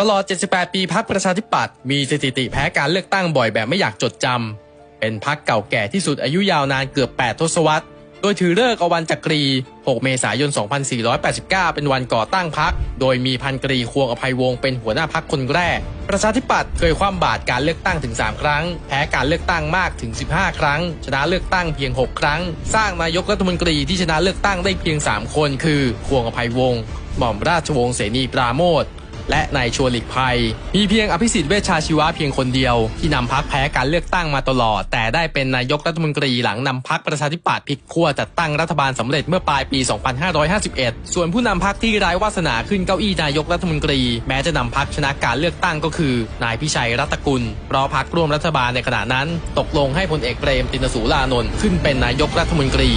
ตลอด 78 ปีพักประชาธิปัตย์มีสถิติแพ้การเลือกตั้งบ่อยแบบไม่อยากจดจำ เป็นพักเก่าแก่ที่สุดอายุยาวนานเกือบ 8 ทศวรรษ โดยถือเลิกเอาวันจักรี 6 เมษายน 2489 เป็นวันก่อตั้งพัก โดยมีพันกรีควงอภัยวงศ์เป็นหัวหน้าพักคนแรก ประชาธิปัตย์เคยคว่ำบาตรการเลือกตั้งถึง 3 ครั้ง แพ้การเลือกตั้งมากถึง 15 ครั้ง ชนะเลือกตั้งเพียง 6 ครั้ง สร้างนายกรัฐมนตรีที่ชนะเลือกตั้งได้เพียง 3 คน คือ ควงอภัยวงศ์ หม่อมราชวงศ์เสนีปราโมทและนายชวนหลีกภัย มีเพียงอภิสิทธิ์เวชชาชีวะเพียงคนเดียว ที่นำพักแพ้การเลือกตั้งมาตลอด แต่ได้เป็นนายกรัฐมนตรีหลังนำพักประชาธิปัตย์พลิกขั้วจัดตั้งรัฐบาลสำเร็จเมื่อปลายปี 2551 ส่วนผู้นำพักที่ไร้วาสนาขึ้นเก้าอี้นายกรัฐมนตรี แม้จะนำพักชนะการเลือกตั้งก็คือนายพิชัยรัตกุลเพราะพักร่วมรัฐบาลในขณะนั้น ตกลงให้พลเอกเปรมตินสูรานนท์ขึ้นเป็นนายกรัฐมนตรี